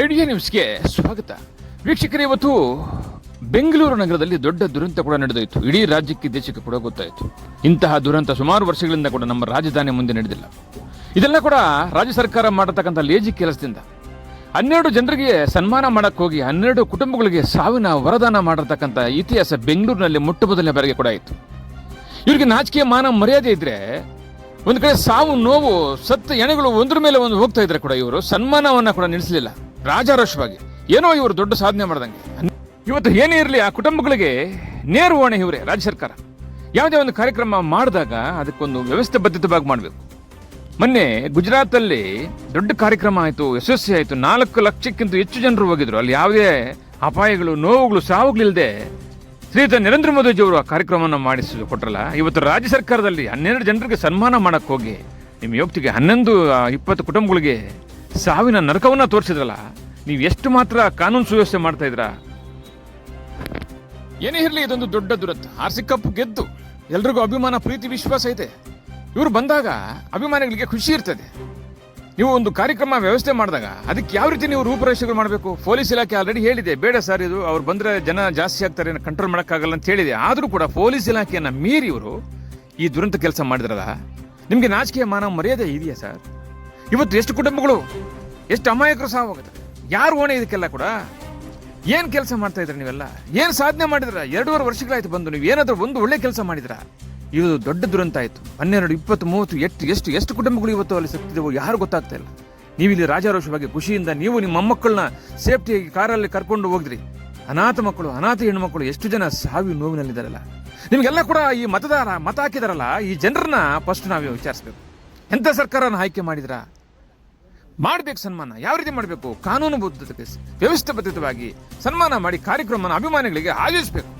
Idea ನ್ಯೂಸ್ಗೆ ಸ್ವಾಗತ. ವೀಕ್ಷಕರೇ, ಇವತ್ತು ಬೆಂಗಳೂರು ನಗರದಲ್ಲಿ ದೊಡ್ಡ ದುರಂತ ಕೂಡ ನಡೆದೋಯಿತು. ಇಡೀ ರಾಜ್ಯಕ್ಕೆ, ದೇಶಕ್ಕೆ ಕೂಡ ಗೊತ್ತಾಯಿತು. ಇಂತಹ ದುರಂತ ಸುಮಾರು ವರ್ಷಗಳಿಂದ ಕೂಡ ನಮ್ಮ ರಾಜಧಾನಿ ಮುಂದೆ ನಡೆದಿಲ್ಲ. ಇದೆಲ್ಲ ಕೂಡ ರಾಜ್ಯ ಸರ್ಕಾರ ಮಾಡತಕ್ಕಂಥ ಲೇಜಿ ಕೆಲಸದಿಂದ. ಹನ್ನೆರಡು ಜನರಿಗೆ ಸನ್ಮಾನ ಮಾಡಕ್ಕೆ ಹೋಗಿ, ಹನ್ನೆರಡು ಕುಟುಂಬಗಳಿಗೆ ಸಾವಿನ ವರದಾನ ಮಾಡಿರ್ತಕ್ಕಂಥ ಇತಿಹಾಸ ಬೆಂಗಳೂರಿನಲ್ಲಿ ಮೊಟ್ಟ ಮೊದಲನೇ ಬಾರಿಗೆ ಕೂಡ ಆಯಿತು. ಇವರಿಗೆ ನಾಚಿಕೆಯ ಮಾನ, ಮರ್ಯಾದೆ ಇದ್ದರೆ ಒಂದು ಕಡೆ ಸಾವು, ನೋವು, ಸತ್ತ ಎಣೆಗಳು ಒಂದ್ರ ಮೇಲೆ ಒಂದು ಹೋಗ್ತಾ ಇದ್ರೆ ಕೂಡ ಇವರು ಸನ್ಮಾನವನ್ನು ಕೂಡ ನಿಲ್ಲಿಸಲಿಲ್ಲ ರಾಜಾರೋಷವಾಗಿ ಏನೋ ಇವರು ದೊಡ್ಡ ಸಾಧನೆ ಮಾಡ್ದಂಗೆ. ಇವತ್ತು ಏನೇ ಇರಲಿ, ಆ ಕುಟುಂಬಗಳಿಗೆ ನೇರ ಹೊಣೆ ಇವರೇ, ರಾಜ್ಯ ಸರ್ಕಾರ. ಯಾವುದೇ ಒಂದು ಕಾರ್ಯಕ್ರಮ ಮಾಡಿದಾಗ ಅದಕ್ಕೊಂದು ವ್ಯವಸ್ಥೆ ಬದ್ಧತವಾಗಿ ಮಾಡಬೇಕು. ಮೊನ್ನೆ ಗುಜರಾತಲ್ಲಿ ದೊಡ್ಡ ಕಾರ್ಯಕ್ರಮ ಆಯಿತು, ಯಶಸ್ವಿ ಆಯಿತು. ನಾಲ್ಕು ಲಕ್ಷಕ್ಕಿಂತ ಹೆಚ್ಚು ಜನರು ಹೋಗಿದ್ರು. ಅಲ್ಲಿ ಯಾವುದೇ ಅಪಾಯಗಳು, ನೋವುಗಳು, ಸಾವುಗಳಿಲ್ಲದೆ ಶ್ರೀಯುತ ನರೇಂದ್ರ ಮೋದಿಜಿ ಅವರು ಆ ಕಾರ್ಯಕ್ರಮವನ್ನು ಮಾಡಿಸಿ ಕೊಟ್ರಲ್ಲ. ಇವತ್ತು ರಾಜ್ಯ ಸರ್ಕಾರದಲ್ಲಿ ಹನ್ನೆರಡು ಜನರಿಗೆ ಸನ್ಮಾನ ಮಾಡಕ್ಕೆ ಹೋಗಿ, ನಿಮ್ಮ ಯೋಗ್ತಿಗೆ ಹನ್ನೊಂದು ಇಪ್ಪತ್ತು ಕುಟುಂಬಗಳಿಗೆ ಸಾವಿನ ನರಕವನ್ನ ತೋರಿಸಿದ್ರಲ್ಲ, ನೀವು ಎಷ್ಟು ಮಾತ್ರ ಕಾನೂನು ಸುವ್ಯವಸ್ಥೆ ಮಾಡ್ತಾ ಇದ್ರಾ ಏನೇ ಇರಲಿ ಇದೊಂದು ದೊಡ್ಡ ದುರಂತ. ಆರ್ ಕಪ್ ಗೆದ್ದು ಎಲ್ರಿಗೂ ಅಭಿಮಾನ, ಪ್ರೀತಿ, ವಿಶ್ವಾಸ ಐತೆ ಇವರು ಬಂದಾಗ ಅಭಿಮಾನಿಗಳಿಗೆ ಖುಷಿ ಇರ್ತದೆ. ನೀವು ಒಂದು ಕಾರ್ಯಕ್ರಮ ವ್ಯವಸ್ಥೆ ಮಾಡಿದಾಗ ಅದಕ್ಕೆ ಯಾವ ರೀತಿ ನೀವು ರೂಪುರೇಷೆಗಳು ಮಾಡಬೇಕು? ಪೊಲೀಸ್ ಇಲಾಖೆ ಆಲ್ರೆಡಿ ಹೇಳಿದೆ, ಬೇಡ ಸರ್ ಇದು, ಅವ್ರು ಬಂದ್ರೆ ಜನ ಜಾಸ್ತಿ ಆಗ್ತಾರೆ ಕಂಟ್ರೋಲ್ ಮಾಡೋಕ್ಕಾಗಲ್ಲ ಅಂತ ಹೇಳಿದೆ. ಆದರೂ ಕೂಡ ಪೊಲೀಸ್ ಇಲಾಖೆಯನ್ನ ಮೀರಿ ಇವರು ಈ ದುರಂತ ಕೆಲಸ ಮಾಡಿದ್ರಲ್ಲ, ನಿಮಗೆ ನಾಚಿಕೆಯ ಮಾನವ ಮರ್ಯಾದೆ ಇದೆಯಾ ಸರ್ ಇವತ್ತು ಎಷ್ಟು ಕುಟುಂಬಗಳು, ಎಷ್ಟು ಅಮಾಯಕರು ಸಾವಾಗುತ್ತೆ ಯಾರು ಓಣೆ ಇದಕ್ಕೆಲ್ಲ ಕೂಡ? ಏನು ಕೆಲಸ ಮಾಡ್ತಾ ಇದ್ರಿ ನೀವೆಲ್ಲ? ಏನು ಸಾಧನೆ ಮಾಡಿದ್ರ? ಎರಡೂವರೆ ವರ್ಷಗಳಾಯ್ತು ಬಂದು, ನೀವು ಏನಾದರೂ ಒಂದು ಒಳ್ಳೆ ಕೆಲಸ ಮಾಡಿದ್ರ? ಇದು ದೊಡ್ಡ ದುರಂತ ಆಯಿತು. ಹನ್ನೆರಡು ಇಪ್ಪತ್ತು ಮೂವತ್ತು ಎಷ್ಟು ಎಷ್ಟು ಎಷ್ಟು ಕುಟುಂಬಗಳು ಇವತ್ತು ಅಲ್ಲಿ ಸತ್ತಿದೆವು ಯಾರು ಗೊತ್ತಾಗ್ತಾ ಇಲ್ಲ. ನೀವು ಇಲ್ಲಿ ರಾಜಾರೋಷವಾಗಿ ಖುಷಿಯಿಂದ ನೀವು ನಿಮ್ಮ ಮೊಮ್ಮಕ್ಕಳನ್ನ ಸೇಫ್ಟಿಯಾಗಿ ಕಾರಲ್ಲಿ ಕರ್ಕೊಂಡು ಹೋಗಿದ್ರಿ. ಅನಾಥ ಮಕ್ಕಳು, ಅನಾಥ ಹೆಣ್ಮಕ್ಕಳು ಎಷ್ಟು ಜನ ಸಾವಿ ನೋವಿನಲ್ಲಿದ್ದಾರಲ್ಲ. ನಿಮಗೆಲ್ಲ ಕೂಡ ಈ ಮತದಾರ, ಮತ ಹಾಕಿದಾರಲ್ಲ, ಈ ಜನರನ್ನ ಫಸ್ಟ್ ನಾವು ವಿಚಾರಿಸ್ಬೇಕು. ಎಂಥ ಸರ್ಕಾರನ ಆಯ್ಕೆ ಮಾಡಿದ್ರಾ? ಮಾಡ್ಬೇಕು ಸನ್ಮಾನ. ಯಾವ ರೀತಿ ಮಾಡಬೇಕು? ಕಾನೂನು ಬದ್ಧತೆ ವ್ಯವಸ್ಥೆ ಬದ್ಧತವಾಗಿ ಸನ್ಮಾನ ಮಾಡಿ ಕಾರ್ಯಕ್ರಮನ ಅಭಿಮಾನಿಗಳಿಗೆ ಆಯೋಜಿಸಬೇಕು